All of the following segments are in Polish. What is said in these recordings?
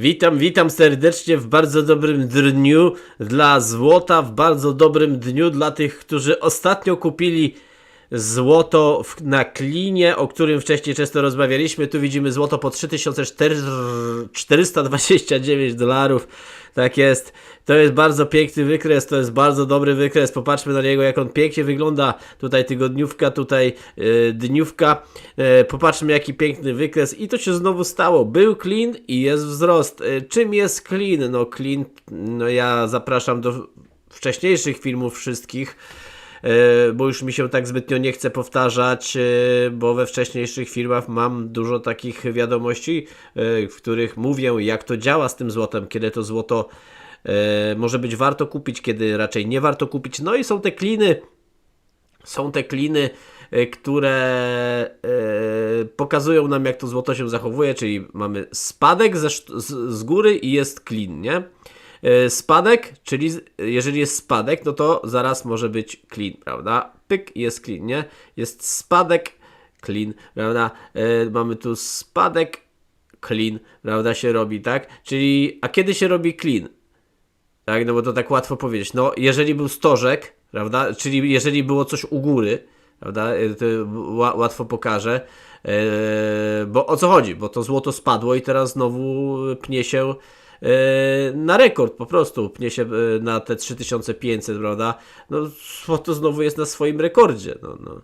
Witam, witam serdecznie w bardzo dobrym dniu dla złota, w bardzo dobrym dniu dla tych, którzy ostatnio kupili złoto w, na klinie, o którym wcześniej często rozmawialiśmy. Tu widzimy złoto po 3429 dolarów. Tak jest. To jest bardzo piękny wykres, to jest bardzo dobry wykres. Popatrzmy na niego, jak on pięknie wygląda. Tutaj tygodniówka, tutaj yy, dniówka. Yy, popatrzmy, jaki piękny wykres. I to się znowu stało. Był clean i jest wzrost. Yy, czym jest clean? No clean, no ja zapraszam do wcześniejszych filmów wszystkich. E, bo już mi się tak zbytnio nie chce powtarzać, e, bo we wcześniejszych filmach mam dużo takich wiadomości, e, w których mówię, jak to działa z tym złotem, kiedy to złoto może być warto kupić, kiedy raczej nie warto kupić. No i są te kliny, są te kliny, które pokazują nam, jak to złoto się zachowuje, czyli mamy spadek z, z góry i jest klin, nie? E, spadek, czyli jeżeli jest spadek, no to zaraz może być clean, prawda? Pyk, jest clean, nie? Jest spadek, clean, prawda? E, mamy tu spadek, clean, prawda? Się robi, tak? Czyli, a kiedy się robi clean? Tak, no bo to tak łatwo powiedzieć. No, jeżeli był stożek, prawda? Czyli jeżeli było coś u góry, prawda? E, To ła- łatwo pokażę. Bo o co chodzi? Bo to złoto spadło i teraz znowu pnie się na rekord po prostu. Pnie się e, na te 3500, prawda? No, złoto znowu jest na swoim rekordzie. No, no.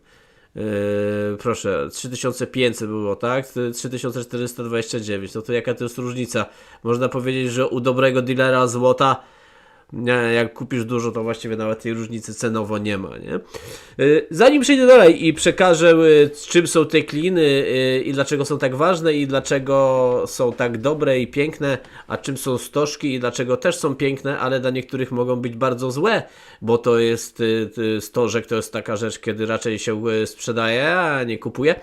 Yy, proszę, 3500 było, tak? 3429. No to jaka to jest różnica? Można powiedzieć, że u dobrego dealera złota, jak kupisz dużo, to właściwie nawet tej różnicy cenowo nie ma, nie? Yy, Zanim przejdę dalej i przekażę, yy, czym są te kliny yy, i dlaczego są tak ważne i dlaczego są tak dobre i piękne, a czym są stożki i dlaczego też są piękne, ale dla niektórych mogą być bardzo złe, bo to jest stożek, to jest taka rzecz, kiedy raczej się sprzedaje, a nie kupuje.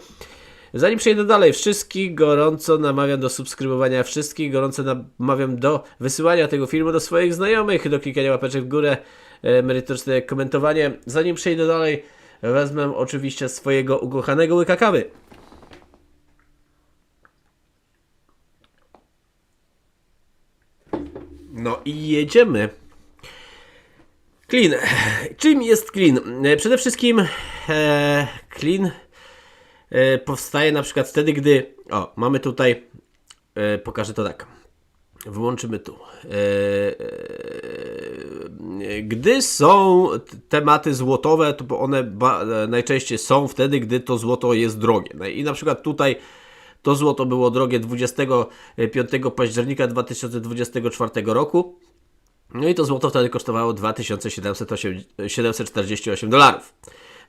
Zanim przejdę dalej, wszystkich gorąco namawiam do subskrybowania, wszystkich gorąco namawiam do wysyłania tego filmu do swoich znajomych, do klikania łapeczek w górę, e, merytoryczne komentowanie. Zanim przejdę dalej, wezmę oczywiście swojego ukochanego łyka kawy. No i jedziemy. Clean. Czym jest clean? E, Przede wszystkim e, clean powstaje na przykład wtedy, gdy. O, mamy tutaj. E, pokażę to tak. Włączymy tu. E, e, gdy są tematy złotowe, to one e, najczęściej są wtedy, gdy to złoto jest drogie. No I na przykład tutaj to złoto było drogie 25 października 2024 roku. No i to złoto wtedy kosztowało 2748 dolarów.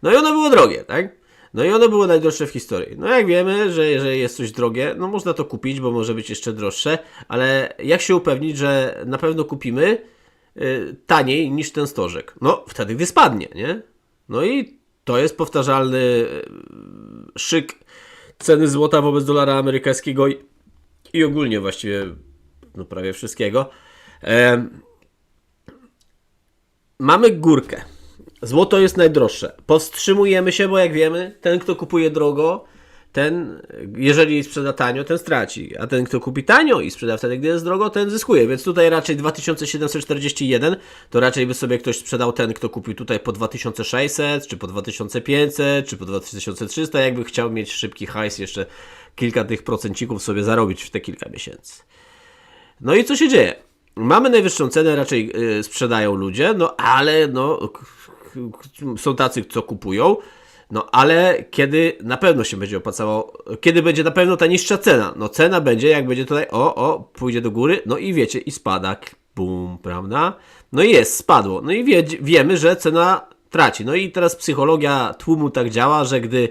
No i ono było drogie, tak? No i ono było najdroższe w historii. No jak wiemy, że jeżeli jest coś drogie, no można to kupić, bo może być jeszcze droższe, ale jak się upewnić, że na pewno kupimy y, taniej niż ten stożek? No wtedy, gdy spadnie, nie? No i to jest powtarzalny y, szyk ceny złota wobec dolara amerykańskiego i, i ogólnie właściwie no prawie wszystkiego. Mamy górkę. Złoto jest najdroższe. Powstrzymujemy się, bo jak wiemy, ten, kto kupuje drogo, ten, jeżeli sprzeda tanio, ten straci. A ten, kto kupi tanio i sprzeda wtedy, gdy jest drogo, ten zyskuje. Więc tutaj raczej 2741, to raczej by sobie ktoś sprzedał ten, kto kupił tutaj po 2600, czy po 2500, czy po 2300, jakby chciał mieć szybki hajs, jeszcze kilka tych procencików sobie zarobić w te kilka miesięcy. No i co się dzieje? Mamy najwyższą cenę, raczej y, sprzedają ludzie, no ale no, są tacy, co kupują, no ale kiedy na pewno się będzie opłacało, kiedy będzie na pewno ta niższa cena? No cena będzie, jak będzie tutaj, o, o, pójdzie do góry, no i wiecie, i spada, bum, prawda? No i jest, spadło, no i wie, wiemy, że cena traci. No i teraz psychologia tłumu tak działa, że gdy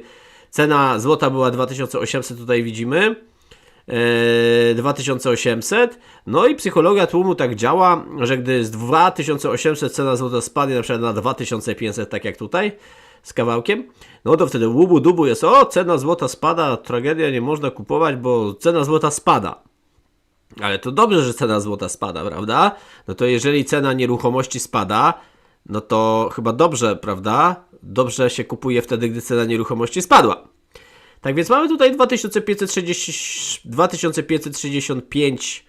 cena złota była 2800, tutaj widzimy, 2800. No i psychologia tłumu tak działa, że gdy z 2800 cena złota spadnie na przykład na 2500, tak jak tutaj, z kawałkiem, no to wtedy łubu dubu jest, o cena złota spada, tragedia, nie można kupować, bo cena złota spada. Ale to dobrze, że cena złota spada, prawda? No to jeżeli cena nieruchomości spada, no to chyba dobrze, prawda? Dobrze się kupuje wtedy, gdy cena nieruchomości spadła. Tak więc mamy tutaj 2560, 2565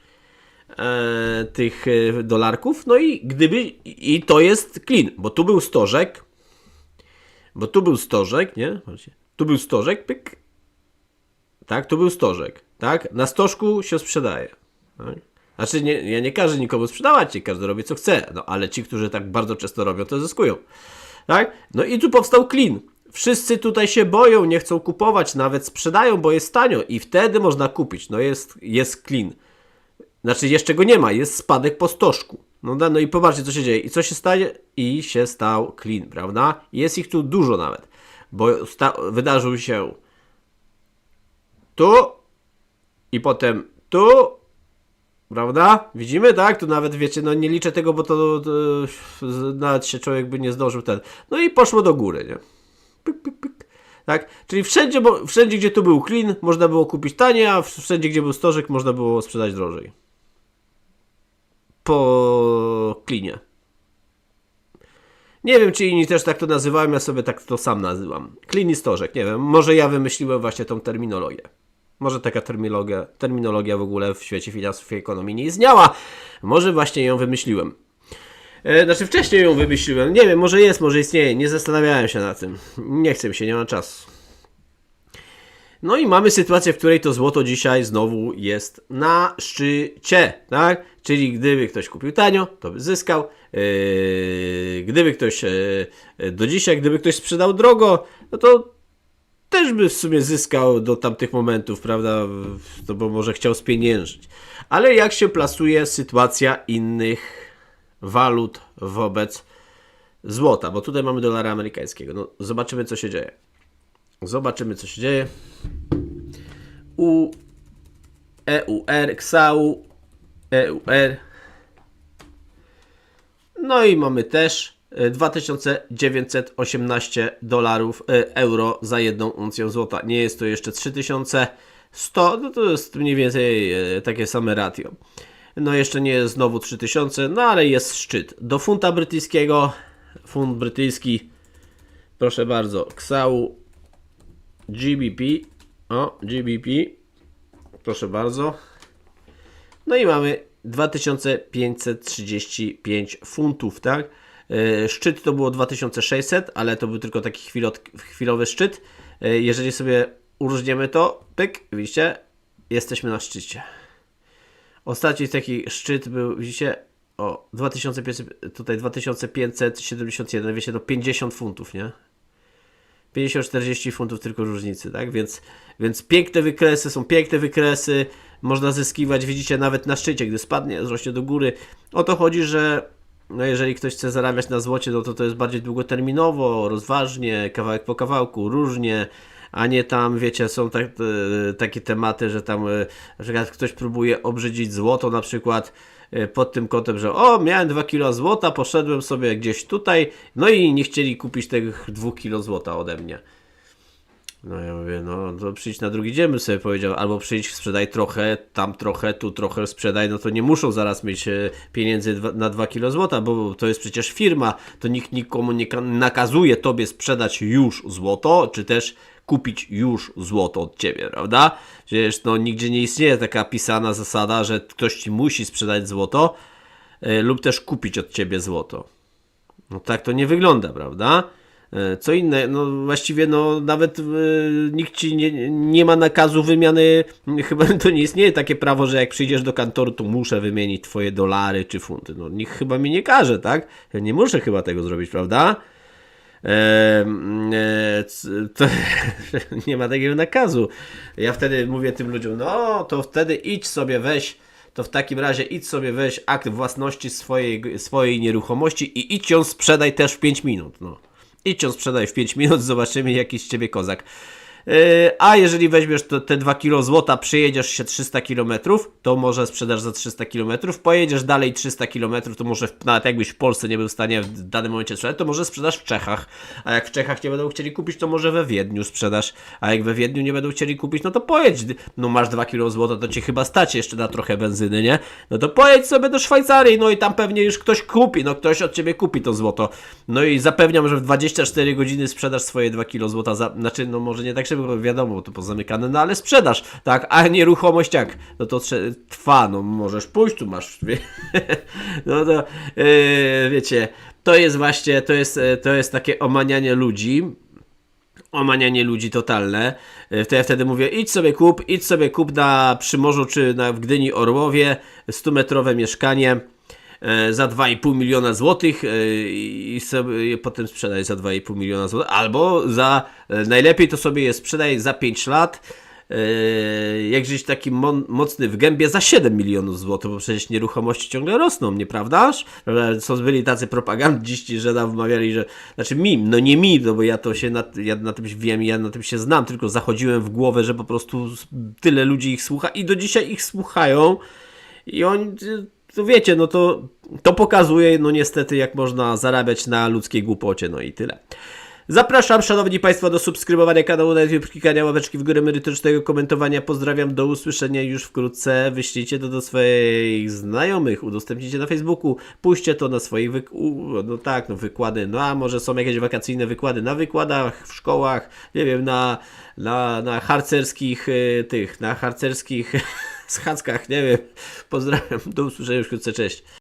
e, tych e, dolarków. No i gdyby, i to jest clean, bo tu był stożek, bo tu był stożek, nie? Tu był stożek, pyk. Tak, tu był stożek, tak? Na stożku się sprzedaje. Tak? Znaczy, nie, ja nie każę nikomu sprzedawać, nie każdy robi co chce, no ale ci, którzy tak bardzo często robią, to zyskują. Tak? No i tu powstał clean. Wszyscy tutaj się boją, nie chcą kupować, nawet sprzedają, bo jest tanio i wtedy można kupić. No jest, jest clean. Znaczy jeszcze go nie ma, jest spadek po stożku. No, no i popatrzcie co się dzieje. I co się stanie? I się stał clean, prawda? Jest ich tu dużo nawet. Bo wydarzył się tu i potem tu Prawda? Widzimy, tak? Tu nawet wiecie, no nie liczę tego, bo to, to nawet się człowiek by nie zdążył ten. No i poszło do góry, nie? Tak? Czyli wszędzie, bo, wszędzie, gdzie tu był clean, można było kupić taniej, a wszędzie, gdzie był stożek, można było sprzedać drożej. Po cleanie. Nie wiem, czy inni też tak to nazywają, ja sobie tak to sam nazywam. Clean i stożek, nie wiem. Może ja wymyśliłem właśnie tą terminologię. Może taka terminologia, terminologia w ogóle w świecie finansów i ekonomii nie istniała. Może właśnie ją wymyśliłem. E, znaczy wcześniej ją wymyśliłem. Nie wiem, może jest, może istnieje. Nie zastanawiałem się na tym. Nie chcę mi się, nie ma czasu. No i mamy sytuację, w której to złoto dzisiaj znowu jest na szczycie, tak? Czyli gdyby ktoś kupił tanio, to by zyskał. Yy, gdyby ktoś yy, do dzisiaj, gdyby ktoś sprzedał drogo, no to też by w sumie zyskał do tamtych momentów, prawda? No bo może chciał spieniężyć. Ale jak się plasuje sytuacja innych walut wobec złota? Bo tutaj mamy dolara amerykańskiego. No, zobaczymy, co się dzieje. Zobaczymy, co się dzieje. U EUR, XAU, EUR. No i mamy też e, 2918 dolarów, e, euro za jedną uncję złota. Nie jest to jeszcze 3100, no to jest mniej więcej e, takie same ratio. No jeszcze nie jest znowu 3000, no ale jest szczyt. Do funta brytyjskiego, funt brytyjski, proszę bardzo, XAU GBP, o GBP, proszę bardzo. No i mamy 2535 funtów, tak? E, Szczyt to było 2600, ale to był tylko taki chwilowy szczyt. E, Jeżeli sobie uróżniemy to, pyk, widzicie, jesteśmy na szczycie. Ostatni taki szczyt był, widzicie, o 2500, tutaj 2571, wiecie, no 50 funtów, nie? 50-40 funtów tylko różnicy, tak? Więc, więc piękne wykresy, są piękne wykresy, można zyskiwać, widzicie, nawet na szczycie, gdy spadnie, wzrośnie do góry. O to chodzi, że no jeżeli ktoś chce zarabiać na złocie, no to to jest bardziej długoterminowo, rozważnie, kawałek po kawałku, różnie, a nie tam, wiecie, są tak, e, takie tematy, że tam e, na przykład ktoś próbuje obrzydzić złoto na przykład e, pod tym kątem, że o, miałem 2 kilo złota, poszedłem sobie gdzieś tutaj, no i nie chcieli kupić tych 2 kilo złota ode mnie. No ja mówię, no to przyjdź na drugi dzień, bym sobie powiedział, albo przyjdź, sprzedaj trochę, tam trochę, tu trochę sprzedaj, no to nie muszą zaraz mieć e, pieniędzy na 2 kilo złota, bo to jest przecież firma, to nikt nikomu nie ka- nakazuje tobie sprzedać już złoto, czy też kupić już złoto od ciebie, prawda? Przecież no nigdzie nie istnieje taka pisana zasada, że ktoś ci musi sprzedać złoto e, lub też kupić od ciebie złoto. No tak to nie wygląda, prawda? E, Co inne, no właściwie no nawet e, nikt ci nie, nie ma nakazu wymiany, chyba to nie istnieje takie prawo, że jak przyjdziesz do kantoru, to muszę wymienić twoje dolary czy funty. No nikt chyba mi nie każe, tak? Ja nie muszę chyba tego zrobić, prawda? E, to, nie ma takiego nakazu. Ja wtedy mówię tym ludziom, no to wtedy idź sobie weź, to w takim razie idź sobie weź akt własności swojej, swojej nieruchomości i idź ją sprzedaj też w 5 minut. No. Idź ją sprzedaj w 5 minut, zobaczymy jaki z ciebie kozak. Yy, A jeżeli weźmiesz te 2 kilo złota, przyjedziesz się 300 km, to może sprzedasz za 300 km, pojedziesz dalej 300 km, to może nawet jakbyś w Polsce nie był w stanie w danym momencie sprzedać, to może sprzedasz w Czechach, a jak w Czechach nie będą chcieli kupić, to może we Wiedniu sprzedasz, a jak we Wiedniu nie będą chcieli kupić, no to pojedź, no masz 2 kilo złota, to ci chyba stać jeszcze na trochę benzyny, nie? No to pojedź sobie do Szwajcarii, no i tam pewnie już ktoś kupi, no ktoś od ciebie kupi to złoto, no i zapewniam, że w 24 godziny sprzedasz swoje 2 kilo złota, za, znaczy no może nie tak szybko, rzeczy, bo wiadomo, to pozamykane, no ale sprzedaż, tak, a nieruchomość jak? No to trwa, no możesz pójść, tu masz, wie- no to yy, wiecie, to jest właśnie, to jest, e, to jest takie omanianie ludzi, omanianie ludzi totalne. E, To ja wtedy mówię, idź sobie kup, idź sobie kup na Przymorzu czy na, w Gdyni Orłowie 100-metrowe mieszkanie za 2,5 miliona złotych e, i sobie je potem sprzedaj za 2,5 miliona złotych, albo za, e, najlepiej to sobie je sprzedaj za 5 lat, e, jak żyć taki mocny w gębie za 7 milionów złotych, bo przecież nieruchomości ciągle rosną, nieprawdaż? Prawda? Są byli tacy propagandziści, że nam wmawiali, że, znaczy mi, no nie mi, no bo ja to się, na, ja na tym wiem, ja na tym się znam, tylko zachodziłem w głowę, że po prostu tyle ludzi ich słucha i do dzisiaj ich słuchają i oni, to wiecie, no to, to pokazuje, no niestety, jak można zarabiać na ludzkiej głupocie, no i tyle. Zapraszam, szanowni państwo, do subskrybowania kanału na YouTube, klikania ławeczki w górę merytorycznego komentowania. Pozdrawiam, do usłyszenia już wkrótce. Wyślijcie to do swoich znajomych, udostępnijcie na Facebooku, puśćcie to na swoich wyk- no tak, no wykłady, no a może są jakieś wakacyjne wykłady na wykładach, w szkołach, nie wiem, na, na, na harcerskich y, tych, na harcerskich schadzkach, nie wiem. Pozdrawiam, do usłyszenia już wkrótce, cześć.